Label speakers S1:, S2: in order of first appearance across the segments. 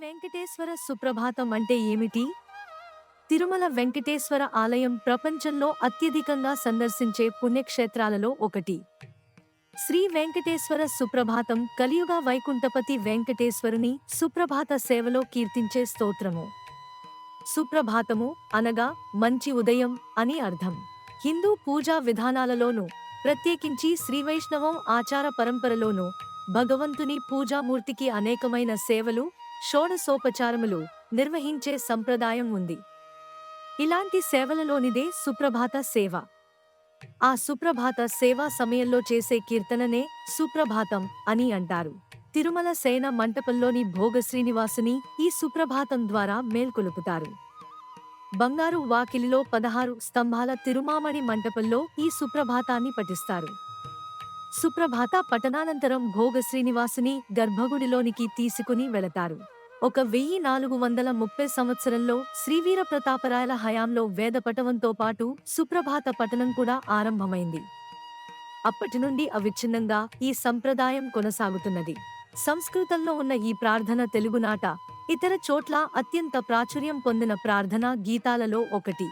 S1: వెంకటేశ్వర సుప్రభాతం అంటే ఏమిటి? తిరుమల వెంకటేశ్వర ఆలయం ప్రపంచంలో అత్యధికంగా సందర్శించే పుణ్యక్షేత్రాలలో ఒకటి. శ్రీ వెంకటేశ్వర సుప్రభాతం కలియుగ వైకుంఠపతి వెంకటేశ్వరుని సుప్రభాత సేవలో కీర్తించే స్తోత్రము. సుప్రభాతము అనగా మంచి ఉదయం అని అర్థం. హిందూ పూజా విధానాలలోనూ ప్రత్యేకించి శ్రీవైష్ణవం ఆచార పరంపరలోనూ భగవంతుని పూజామూర్తికి అనేకమైన సేవలు షోడసోపచారములు నిర్వహించే సంప్రదాయం ఉంది. ఇలాంటి సేవలలోనిదే సుప్రభాత సేవ. ఆ సుప్రభాత సేవా సమయంలో చేసే కీర్తననే సుప్రభాతం అని అంటారు. తిరుమల సేన మంటపంలోని భోగ శ్రీనివాసుని ఈ సుప్రభాతం ద్వారా మేల్కొలుపుతారు. బంగారు వాకిలిలో పదహారు స్తంభాల తిరుమామణి మంటపంలో ఈ సుప్రభాతాన్ని పఠిస్తారు. సుప్రభాత పఠనానంతరం భోగ శ్రీనివాసుని గర్భగుడిలోనికి తీసుకుని వెళతారు. ఒక వెయ్యి నాలుగు వందల ముప్పై సంవత్సరంలో శ్రీవీర ప్రతాపరాయల హయాంలో వేద పటవంతో పాటు సుప్రభాత పఠనం కూడా ఆరంభమైంది. అప్పటి నుండి అవిచ్ఛిన్నంగా ఈ సంప్రదాయం కొనసాగుతున్నది. సంస్కృతంలో ఉన్న ఈ ప్రార్థన తెలుగునాట ఇతర చోట్ల అత్యంత ప్రాచుర్యం పొందిన ప్రార్థనా గీతాలలో ఒకటి.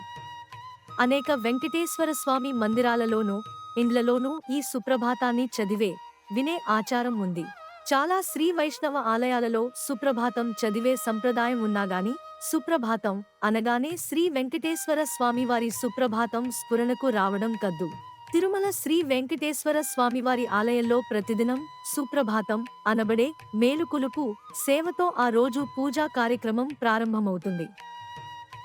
S1: అనేక వెంకటేశ్వర స్వామి మందిరాలలోనూ ఇండ్లలోనూ ఈ సుప్రభాతాన్ని చదివే వినే ఆచారం ఉంది. చాలా శ్రీ వైష్ణవ ఆలయాలలో సుప్రభాతం చదివే సంప్రదాయం ఉన్నాగాని సుప్రభాతం అనగానే శ్రీ వెంకటేశ్వర స్వామివారి సుప్రభాతం స్ఫురణకు రావడం కద్దు. తిరుమల శ్రీ వెంకటేశ్వర స్వామివారి ఆలయంలో ప్రతిదినం సుప్రభాతం అనబడే మేలుకులుపు సేవతో ఆ రోజు పూజా కార్యక్రమం ప్రారంభమవుతుంది.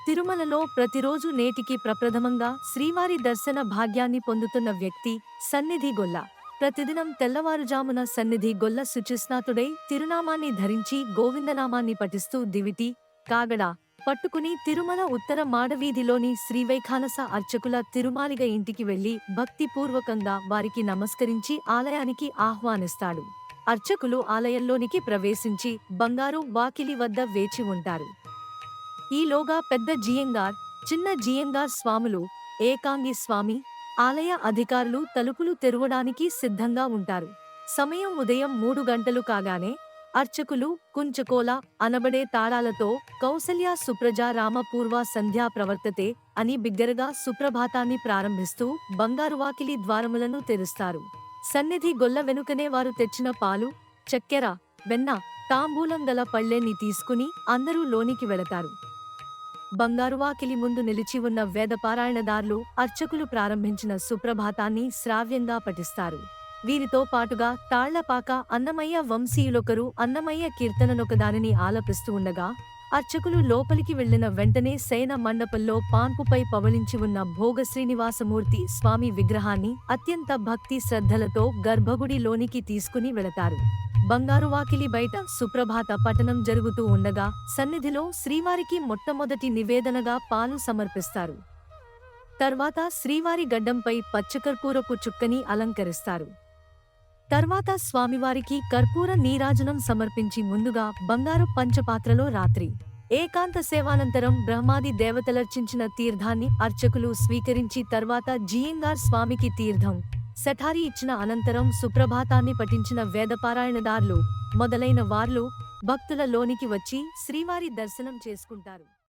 S1: తిరుమలలో ప్రతిరోజు నేటికి ప్రప్రథమంగా శ్రీవారి దర్శన భాగ్యాన్ని పొందుతున్న వ్యక్తి సన్నిధి గొల్ల. ప్రతిదినం తెల్లవారుజామున సన్నిధి గొల్ల శుచిస్నాతుడై తిరునామాన్ని ధరించి గోవిందనామాన్ని పఠిస్తూ దివిటి కాగడ పట్టుకుని తిరుమల ఉత్తర మాడవీధిలోని శ్రీవైఖానస అర్చకుల తిరుమాలిగ ఇంటికి వెళ్ళి భక్తిపూర్వకంగా వారికి నమస్కరించి ఆలయానికి ఆహ్వానిస్తాడు. అర్చకులు ఆలయంలోనికి ప్రవేశించి బంగారు వాకిలి వద్ద వేచి ఉంటారు. ఈలోగా పెద్ద జియంగార్ చిన్న జియంగార్ స్వాములు ఏకాంగి స్వామి ఆలయ అధికారులు తలుపులు తెరవడానికి సిద్ధంగా ఉంటారు. సమయం ఉదయం మూడు గంటలు కాగానే అర్చకులు కుంచకోల అనబడే తారాలతో కౌసల్య సుప్రజ రామపూర్వ సంధ్యా ప్రవర్తతే అని బిగ్గరగా సుప్రభాతాన్ని ప్రారంభిస్తూ బంగారు వాకిలి ద్వారములను తెరుస్తారు. సన్నిధి గొల్ల వెనుకనే వారు తెచ్చిన పాలు చక్కెర వెన్న తాంబూలం గల పళ్ళెని తీసుకుని అందరూ లోనికి వెళతారు. బంగారువాకిలి ముందు నిలిచి ఉన్న వేదపారాయణదారులు అర్చకులు ప్రారంభించిన సుప్రభాతాన్ని శ్రావ్యంగా పఠిస్తారు. వీరితో పాటుగా తాళ్ళపాక అన్నమయ్య వంశీయులొకరు అన్నమయ్య కీర్తననొకదానిని ఆలపిస్తూ ఉండగా అర్చకులు లోపలికి వెళ్ళిన వెంటనే శయన మండపంలో పాన్పుపై పవళించి ఉన్న భోగ శ్రీనివాసమూర్తి స్వామి విగ్రహాన్ని అత్యంత భక్తి శ్రద్ధలతో గర్భగుడిలోనికి తీసుకుని వెళతారు. బంగారు వాకిలి బయట సుప్రభాత పఠనం జరుగుతూ ఉండగా సన్నిధిలో శ్రీవారికి మొట్టమొదటి నివేదనగా పాలు సమర్పిస్తారు. తర్వాత శ్రీవారి గడ్డంపై పచ్చకర్పూరపు చుక్కని అలంకరిస్తారు. తర్వాత స్వామివారికి కర్పూర నీరాజనం సమర్పించి ముందుగా బంగారు పంచపాత్రలో రాత్రి ఏకాంత సేవానంతరం బ్రహ్మాది దేవతలర్చించిన తీర్థాన్ని అర్చకులు స్వీకరించి తర్వాత జీయంగార్ స్వామికి తీర్థం శఠారి ఇచ్చిన అనంతరం సుప్రభాతాన్ని పఠించిన వేదపారాయణదారులు మొదలైన వార్లు భక్తుల లోనికి వచ్చి శ్రీవారి దర్శనం చేసుకుంటారు.